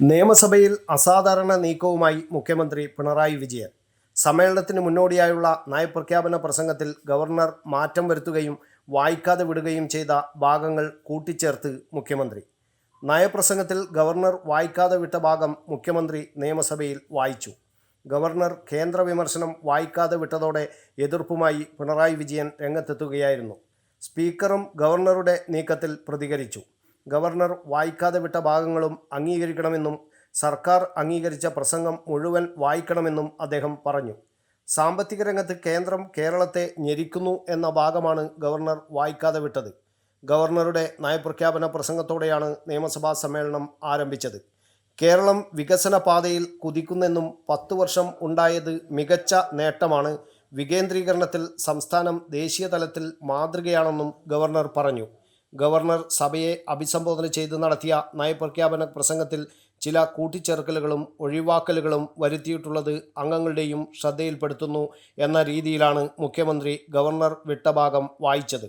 നിയമസഭയിൽ അസാധാരണ നീക്കവുമായി മുഖ്യമന്ത്രി പിണറായി വിജയൻ. സമ്മേളനത്തിന് മുന്നോടിയായുള്ള നയപ്രഖ്യാപന പ്രസംഗത്തിൽ ഗവർണർ മാറ്റം വരുത്തുകയും വായിക്കാതെ വിടുകയും ചെയ്ത ഭാഗങ്ങൾ കൂട്ടിച്ചേർത്ത് മുഖ്യമന്ത്രി. നയപ്രസംഗത്തിൽ ഗവർണർ വായിക്കാതെ വിട്ട ഭാഗം മുഖ്യമന്ത്രി നിയമസഭയിൽ വായിച്ചു. ഗവർണർ കേന്ദ്ര വിമർശനം വായിക്കാതെ വിട്ടതോടെ എതിർപ്പുമായി പിണറായി വിജയൻ രംഗത്തെത്തുകയായിരുന്നു. സ്പീക്കറും ഗവർണറുടെ നീക്കത്തിൽ പ്രതികരിച്ചു. ഗവർണർ വായിക്കാതെ വിട്ട ഭാഗങ്ങളും അംഗീകരിക്കണമെന്നും സർക്കാർ അംഗീകരിച്ച പ്രസംഗം മുഴുവൻ വായിക്കണമെന്നും അദ്ദേഹം പറഞ്ഞു. സാമ്പത്തിക രംഗത്ത് കേന്ദ്രം കേരളത്തെ ഞെരിക്കുന്നു എന്ന ഭാഗമാണ് ഗവർണർ വായിക്കാതെ വിട്ടത്. ഗവർണറുടെ നയപ്രഖ്യാപന പ്രസംഗത്തോടെയാണ് നിയമസഭാ സമ്മേളനം ആരംഭിച്ചത്. കേരളം വികസന പാതയിൽ കുതിക്കുന്നെന്നും പത്തു വർഷം ഉണ്ടായത് മികച്ച നേട്ടമാണ് വികേന്ദ്രീകരണത്തിൽ സംസ്ഥാനം ദേശീയ തലത്തിൽ മാതൃകയാണെന്നും ഗവർണർ പറഞ്ഞു. ഗവർണർ സഭയെ അഭിസംബോധന ചെയ്ത് നടത്തിയ നയപ്രഖ്യാപന പ്രസംഗത്തിൽ ചില കൂട്ടിച്ചേർക്കലുകളും ഒഴിവാക്കലുകളും വരുത്തിയിട്ടുള്ളത് അംഗങ്ങളുടെയും ശ്രദ്ധയിൽപ്പെടുത്തുന്നു എന്ന രീതിയിലാണ് മുഖ്യമന്ത്രി ഗവർണർ വിട്ടഭാഗം വായിച്ചത്.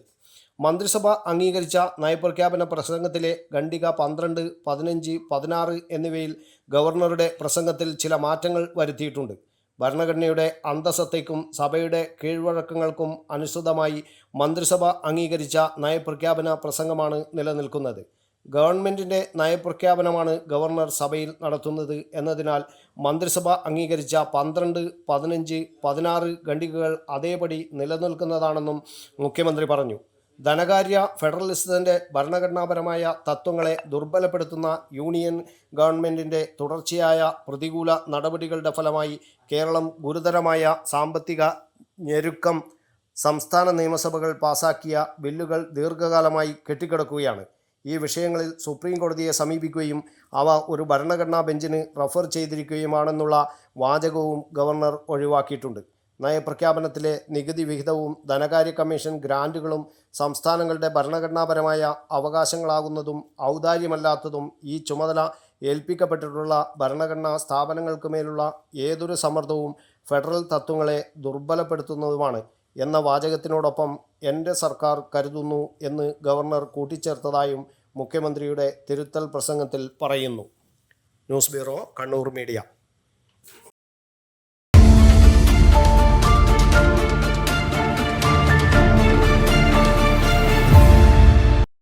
മന്ത്രിസഭ അംഗീകരിച്ച നയപ്രഖ്യാപന പ്രസംഗത്തിലെ ഖണ്ഡിക പന്ത്രണ്ട് പതിനഞ്ച് പതിനാറ് എന്നിവയിൽ ഗവർണറുടെ പ്രസംഗത്തിൽ ചില മാറ്റങ്ങൾ വരുത്തിയിട്ടുണ്ട്. ഭരണഘടനയുടെ അന്തസ്സത്തേക്കും സഭയുടെ കീഴ്വഴക്കങ്ങൾക്കും അനുസൃതമായി മന്ത്രിസഭ അംഗീകരിച്ച നയപ്രഖ്യാപന പ്രസംഗമാണ് നിലനിൽക്കുന്നത്. ഗവൺമെന്റിന്റെ നയപ്രഖ്യാപനമാണ് ഗവർണർ സഭയിൽ നടത്തുന്നത് എന്നതിനാൽ മന്ത്രിസഭ അംഗീകരിച്ച പന്ത്രണ്ട് പതിനഞ്ച് പതിനാറ് ഖണ്ഡികകൾ അതേപടി നിലനിൽക്കുന്നതാണെന്നും മുഖ്യമന്ത്രി പറഞ്ഞു. ധനകാര്യ ഫെഡറലിസത്തിന്റെ ഭരണഘടനാപരമായ തത്വങ്ങളെ ദുർബലപ്പെടുത്തുന്ന യൂണിയൻ ഗവൺമെന്റിന്റെ തുടർച്ചയായ പ്രതികൂല നടപടികളുടെ ഫലമായി കേരളം ഗുരുതരമായ സാമ്പത്തിക ഞെരുക്കം സംസ്ഥാന നിയമസഭകൾ പാസാക്കിയ ബില്ലുകൾ ദീർഘകാലമായി കെട്ടിക്കിടക്കുകയാണ്. ഈ വിഷയങ്ങളിൽ സുപ്രീം കോടതിയെ സമീപിക്കുകയും അവ ഒരു ഭരണഘടനാ ബെഞ്ചിന് റഫർ ചെയ്തിരിക്കുകയുമാണെന്നുള്ള വാചകവും ഗവർണർ ഒഴിവാക്കിയിട്ടുണ്ട്. നയപ്രഖ്യാപനത്തിലെ നികുതി വിഹിതവും ധനകാര്യ കമ്മീഷൻ ഗ്രാന്റുകളും സംസ്ഥാനങ്ങളുടെ ഭരണഘടനാപരമായ അവകാശങ്ങളാകുന്നതും ഔദാര്യമല്ലാത്തതും ഈ ചുമതല ഏൽപ്പിക്കപ്പെട്ടിട്ടുള്ള ഭരണഘടനാ സ്ഥാപനങ്ങൾക്ക് മേലുള്ള ഏതൊരു സമ്മർദ്ദവും ഫെഡറൽ തത്വങ്ങളെ ദുർബലപ്പെടുത്തുന്നതുമാണ് എന്ന വാചകത്തിനോടൊപ്പം എന്റെ സർക്കാർ കരുതുന്നു എന്ന് ഗവർണർ കൂട്ടിച്ചേർത്തതായും മുഖ്യമന്ത്രിയുടെ തിരുത്തൽ പ്രസംഗത്തിൽ പറയുന്നു. News bureau Kannur media.